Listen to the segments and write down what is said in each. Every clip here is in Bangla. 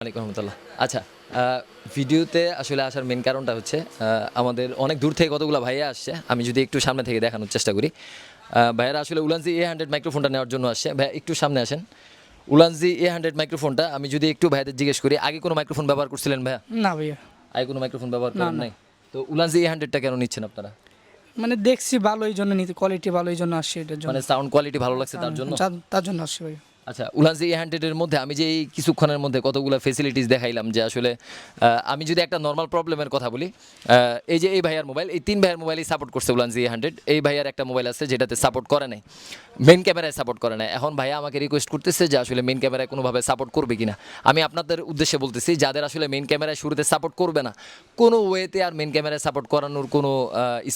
আলাইকুম রহমতুল্লাহ। আচ্ছা ভিডিওতে আসলে আসার মেন কারণটা হচ্ছে আমাদের অনেক দূর থেকে কতগুলো ভাইয়া আসছে আমি যদি একটু সামনে থেকে দেখানোর চেষ্টা করি। ভাইয়ারা আসলে উলানজি এ হান্ড্রেড মাইক্রোফোনটা নেওয়ার জন্য আসছে। ভাইয়া একটু সামনে আসেন। উলানজি এ হান্ড্রেড মাইক্রোফোনটা আমি যদি একটু ভাইয়াদের জিজ্ঞেস করি আগে কোনো মাইক্রোফোন ব্যবহার করছিলেন ভাইয়া? না ভাইয়া। আগে কোনো মাইক্রোফোন ব্যবহার করেন নাই? তো উলানজি এ হান্ড্রেডটা কেন নিচ্ছেন আপনারা? মানে দেখছি ভালো এই জন্য নিতে কোয়ালিটি ভালো এই জন্য আসছে এটার জন্য। মানে সাউন্ড কোয়ালিটি ভালো লাগছে তার জন্য? তার- তার জন্য আসছে ভাইয়া। আচ্ছা উলানজি হান্ড্রেডের মধ্যে আমি যে এই কিছুক্ষণের মধ্যে কতগুলো ফেসিলিটিস দেখাইলাম যে আসলে আমি যদি একটা নর্মাল প্রবলেমের কথা বলি এই যে এই ভাইয়ার মোবাইল এই তিন ভাইয়ার মোবাইলই সাপোর্ট করছে উলানজি হান্ড্রেড এই ভাইয়ার একটা মোবাইল আছে যেটাতে সাপোর্ট করে নাই মেন ক্যামেরায় সাপোর্ট করে নাই। এখন ভাইয়া আমাকে রিকোয়েস্ট করতেছে যে আসলে মেন ক্যামেরায় কোনোভাবে সাপোর্ট করবে কিনা। আমি আপনাদের উদ্দেশ্যে বলতেছি, যাদের আসলে মেন ক্যামেরায় শুরুতে সাপোর্ট করবে না, কোনো ওয়েতে আর মেন ক্যামেরায় সাপোর্ট করানোর কোনো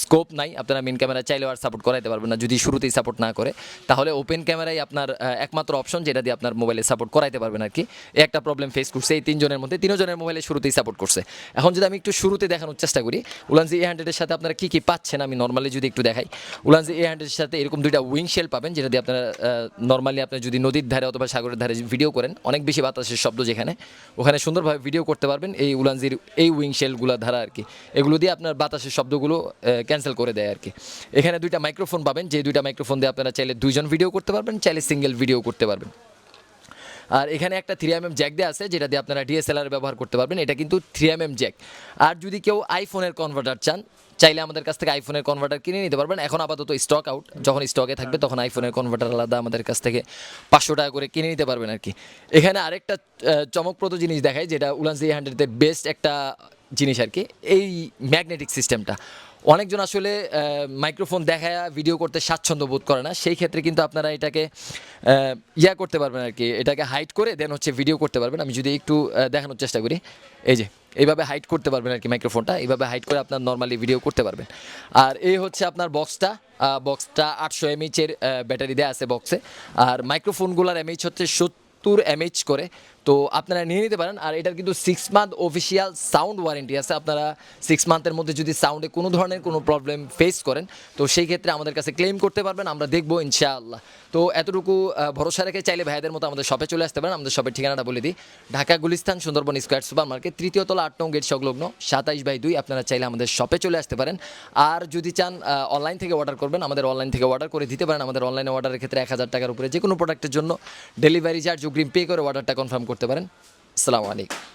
স্কোপ নাই। আপনারা মেন ক্যামেরা চাইলেও আর সাপোর্ট করাইতে পারবেন না, যদি শুরুতেই সাপোর্ট না করে। তাহলে ওপেন ক্যামেরাই আপনার একমাত্র অপশন যেটা দিয়ে আপনার মোবাইলে সাপোর্ট করাইতে পারবেন আর কি। একটা প্রবলেম ফেস করছে, এই তিনজনের মধ্যে, তিনজনের মোবাইলে শুরুতেই সাপোর্ট করছে। এখন যদি আমি একটু শুরুতে দেখানোর চেষ্টা করি, উলানজি এ হান্ড্রেডের সাথে আপনারা কী কী পাচ্ছেন আমি নর্মালি যদি একটু দেখাই। উলানজি এ হান্ড্রেডের সাথে এরকম দুইটা উইং শেল পাবেন, যেটা দিয়ে আপনারা নর্মালি আপনি যদি নদীর ধারে অথবা সাগরের ধারে ভিডিও করেন, অনেক বেশি বাতাসের শব্দ যেখানে, ওখানে সুন্দরভাবে ভিডিও করতে পারবেন এই উলানজির, এই উইং শেলগুলো ধারা আর কি। এগুলো দিয়ে আপনার বাতাসের শব্দগুলো ক্যান্সেল করে দেয় আর কি। এখানে দুইটা মাইক্রোফোন পাবেন, যে দুইটা মাইক্রোফোন দিয়ে আপনারা চাইলে দুইজন ভিডিও করতে পারবেন, চাইলে সিঙ্গেল ভিডিও করতে পারবেন। আর এখানে একটা থ্রি এম এম জ্যাক দেওয়া আছে, যেটা দিয়ে আপনারা ডিএসএলআর ব্যবহার করতে পারবেন। এটা কিন্তু থ্রি এম এম জ্যাক আর যদি কেউ আইফোনের কনভার্টার চান, চাইলে আমাদের কাছ থেকে আইফোনের কনভার্টার কিনে নিতে পারবেন। এখন আপাতত স্টক আউট যখন স্টকে থাকবে, তখন আইফোনের কনভার্টার আলাদা আমাদের কাছ থেকে পাঁচশো টাকা করে কিনে নিতে পারবেন আর কি। এখানে আরেকটা চমকপ্রদ জিনিস দেখায় যেটা উলান জি হান্ড্রেডের বেস্ট একটা জিনিস আর কি, এই ম্যাগনেটিক সিস্টেমটা। অনেকজন আসলে মাইক্রোফোন দেখায়, ভিডিও করতে স্বাচ্ছন্দ্য বোধ করে না। সেই ক্ষেত্রে কিন্তু আপনারা এটাকে ইয়া করতে পারবেন আর কি, এটাকে হাইট করে দেন হচ্ছে ভিডিও করতে পারবেন। আমি যদি একটু দেখানোর চেষ্টা করি, এই যে, এইভাবে হাইট করতে পারবেন আর কি মাইক্রোফোনটা, এইভাবে হাইট করে আপনার নর্মালি ভিডিও করতে পারবেন। আর এই হচ্ছে আপনার বক্সটা বক্সটা আটশো এমএইচের ব্যাটারি দেওয়া আছে বক্সে আর মাইক্রোফোনগুলোর এমএইচ হচ্ছে সত্তর এমএইচ করে। তো আপনারা নিয়ে নিতে পারেন। আর এটার কিন্তু six month official sound warranty আছে। আপনারা সিক্স মান্থের মধ্যে যদি সাউন্ডে কোনো ধরনের কোনো প্রবলেম ফেস করেন, তো সেই ক্ষেত্রে আমাদের কাছে ক্লেম করতে পারবেন। আমরা দেখব ইনশাআল্লাহ। তো এতটুকু ভরসা রেখে চাইলে ভাইদের মতো আমাদের শপে চলে আসতে পারেন। আমাদের শপের ঠিকানাটা বলে দিই। Dhaka Gulistan, Sundarban square super market তৃতীয় তলা আট নং গেট সংলগ্ন সাতাইশ বাই দুই। আপনারা চাইলে আমাদের শপে চলে আসতে পারেন। আর যদি চান অনলাইন থেকে অর্ডার করবেন, আমাদের অনলাইন থেকে অর্ডার করে দিতে পারেন। আমাদের অনলাইনে অর্ডারের ক্ষেত্রে এক হাজার টাকার উপরে যে কোনো প্রোডাক্টের জন্য ডেলিভারি চার্জ অগ্রিম পে করে অর্ডারটা কনফার্ম করতে পারেন। আসসালামু আলাইকুম।